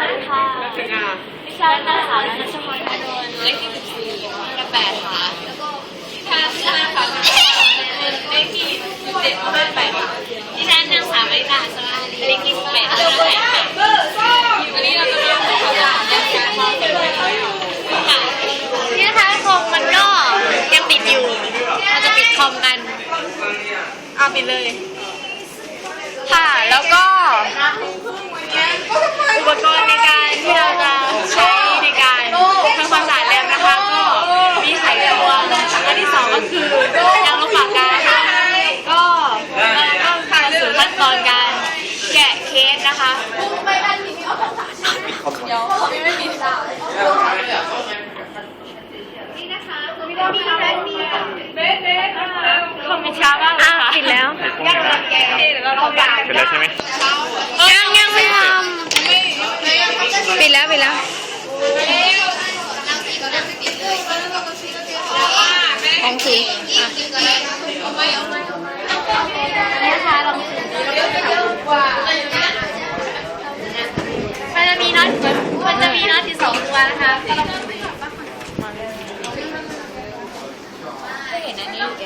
วัสดีค่ะถึงอะดิฉันนางสาวนัชพรอานนท์เลขที่สิบสี่กระแปดค่ะ แล้วก็ทางชื่อค่ะเลขที่สิบเจ็ดห้าแปดค่ะดิฉันนางสาวมาริตาสราลีเลขที่สิบแปดห้าแปดค่ะวันนี้เราจะมาทำความสะอาดและการมองเป็นค่ะนี่นะคะคอมมันก็ยังปิดอยู่ เราจะปิดคอมกันอะปิดเลย ค่ะ แล้วก็อุปกรณ์ในการที่เราจะใช้ในการทำความสะอาดแรมนะคะ ก็มีไขควงอันที่สองก็คือยางลบปากกาค่ะก็เราต้องเข้าสู่ขั้นตอนการแกะเคสนะคะเดี๋ยวเขาไม่มีนี่นะคะคือไม่ได้มีแค่นี้เบ๊ะเบ๊ะคอมมิชช้ามาก เลยค่ะปิดแล้วยังแกะเดี๋ยวเราลองแกะเสร็จแล้วใช่ไหมยังยังไม่ทำปิดแล้วปิดแล้วของสีอะนี่นะคะลองมันจะมีน็อตมันจะมีน็อตที่สองตัวนะคะก็ลองไม่เห็นอันนี้แก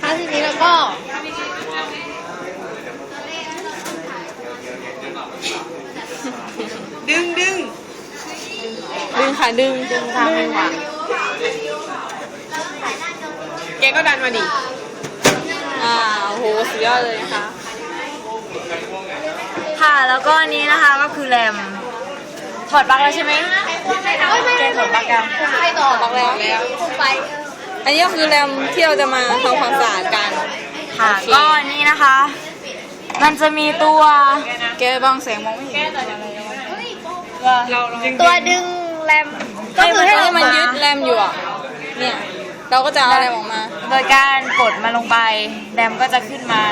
ถ้าทีนี้เราก็ดึงดึงดึงค่ะดึงดึงค่ะดึงค่ะแกก็ดันมาดิ อ่าโอ้โหสุดยอดเลยนะคะ ค่ะแล้วก็อันนี้นะคะก็คือแรมถอดปลั๊กแล้วใช่ไหมแกถอดปลั๊กยังไม่ถอดปลั๊กแล้วแล้วอันนี้ก็คือแรมที่เราจะมาทำความสะอาดกันค่ะก็อันนี้นะคะ มันจะมีตัวแกบางแสงมองไม่เห็นเราเราตัวดึงแรมก็คือให้มันยึดแรมอยู่อะเนี่ยเราก็จะเอาแรมออกมา โดยการกดมาลงไปแรมก็จะขึ้นมา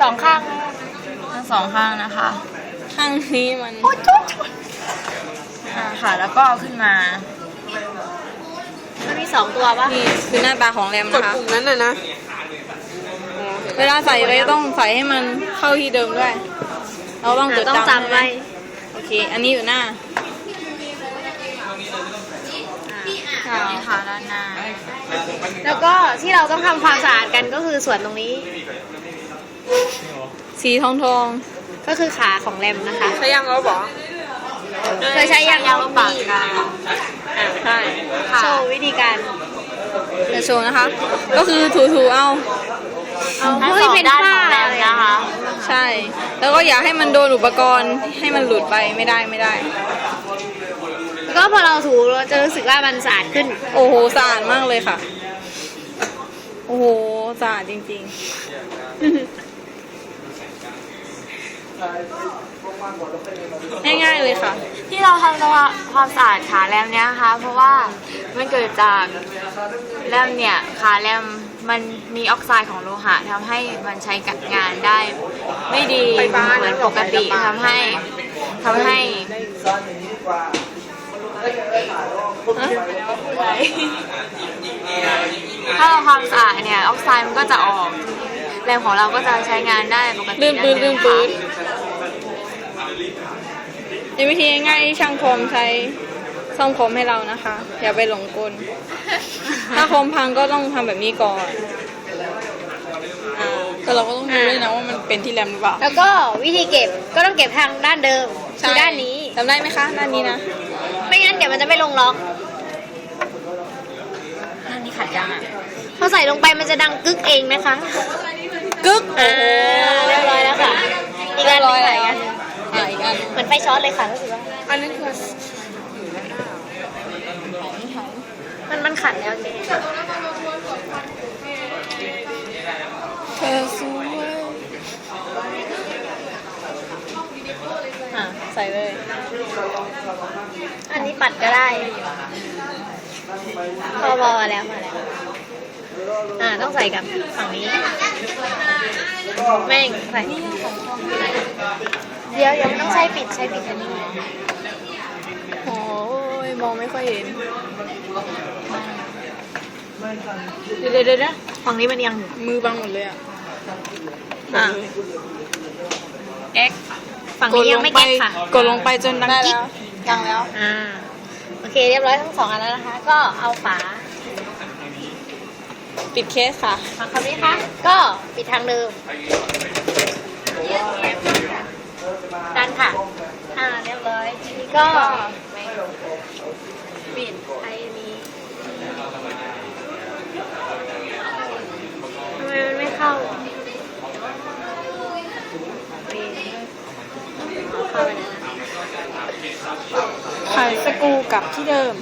สองข้าง ทั้งสองข้างนะคะ ข้างนี้มันอ่าค่ะ แล้วก็เอาขึ้นมา มันมีสองตัวปะนี่คือหน้าตาของแรมกดนะคะ ปุ่มนั้นน่ะนะ เวลาใส่ไปต้องใส่ให้มันเข้าที่เดิมด้วย เราต้องจดต้องจำจำไว้ โอเค อันนี้อยู่หน้าค่ะนี่ค่ะด้านหน้าแล้วก็ที่เราต้องทำความสะอาดกันก็คือส่วนตรงนี้ สีทองทองก็คือขาของแรมนะคะ ใช้ยังเราบอกเคยใช้ยางลบปากกาใช่ค่ะโชว์วิธีการจะโชว์นะคะ ก็คือถูๆเอาเอาเฮ้ยเป็นฝ้าเลยนะคะ ใช่ แล้วก็อย่าให้มันโดนอุปกรณ์ให้มันหลุดไปไม่ได้ไม่ได้ แล้วก็พอเราถูเราจะรู้สึกว่ามันสะอาดขึ้น โอ้โหสะอาดมากเลยค่ะ โอ้โหสะอาดจริง ๆ ง่ายๆเลยค่ะ ที่เราทำความสะอาดขาแรมเนี้ยนะคะเพราะว่ามันเกิดจากแรมเนี่ยขาแรมมันมีออกไซด์ของโลหะทำให้มันใช้กับงานได้ ไม่ดีเหมือนปกติทำให้ทำให้ถ้าเราความสะอาดเนี่ยออกไซด์มันก็จะออกแรมของเราก็จะใช้งานได้ปกติลื่นปื๊ดะลื่นปื๊ด เป็นวิธีง่ายๆที่ช่างคมใช้ซ่อมคมให้เรานะคะ อย่าไปหลงกล ถ้าคมพังก็ต้องทำแบบนี้ก่อนอ่าแต่เราก็ต้องดูด้วยนะว่ามันเป็นที่แรมหรือเปล่าแล้วก็วิธีเก็บก็ต้องเก็บทางด้านเดิมคือด้านนี้ จำได้ไหมคะด้านนี้นะ ไม่งั้นเดี๋ยวมันจะไม่ลงล็อกนั่นนี่ขัดยังอะพอใส่ลงไปมันจะดังกึกเองนะคะ กึ๊กอ่าเอันเหมือนไฟช็อตเลยค่ะรู้สึกว่าอันนั้นคือมันมันขัดแล้วเจ๊เธอสวยอะใส่เลย อันนี้ปัดก็ได้ พอพอแล้วมาแล้วอ่าต้องใส่กับฝั่งนี้ แม่งใส่ เดี๋ยวเดี๋ยวต้องใช้ปิดใช้ปิดอันนี้มองไม่ค่อยเห็น เดี๋ยวเดี๋ยวเดี๋ยวฝั่งนี้มันยังอยู่มือบังหมดเลยอะอะเอ็กฝั่งนี้ยังไม่แก้ค่ะกดลงไปจนดังกิ๊กดังแล้วอ่าโอเค เรียบร้อยทั้งสองอันแล้วนะคะ ก็เอาฝาปิดเคสค่ะฝาคำนี้ค่ะ ก็ปิดทางเดิม ดันค่ะ อ่าเรียบร้อยทีนี้ก็ปิดไอ้นี้ทำไมมันไม่เข้าอะเอาเข้าไปเลยนะไขสกรูกลับที่เดิม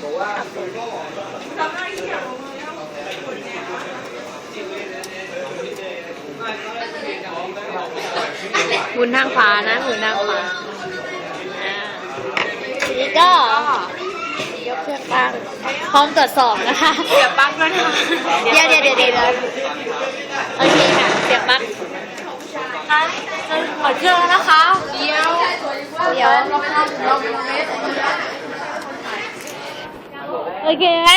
หมุนทางขวานะหมุนทางขวาอ่าทีนี้ก็ยกเครื่องตั้งพร้อมตรวจสอบนะคะเสียบปลั๊กด้วยนะเดี๋ยวเดี๋ยวเดี๋ยวเดี๋ยวโอเคค่ะเสียบปลั๊กเปิดเครื่องแล้วนะคะ เดี๋ยว เดี๋ยวโอเคไหม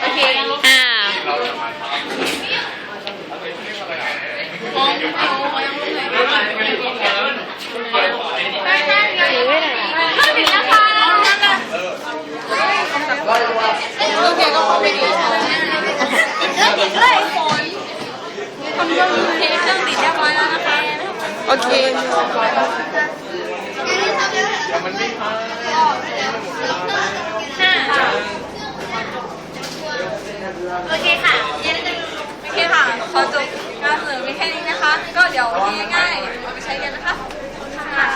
โอเค อ่า ถือไว้หน่อย ถึงแล้วค่ะ โอเคก็เข้าไปดี ด้วยฝนทำเครื่องเทเครื่องติดเรียบร้อยแล้วนะคะ โอเคห้าโอเคค่ะโอเคค่ะ ขอจบการเสนอมีแค่นี้นะคะ ก็เดี๋ยวทีง่ายๆเอาไปใช้กันนะคะ ค่ะ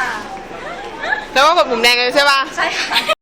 แล้วก็กดปุ่มแดงเลยใช่ป่ะ ใช่ค่ะ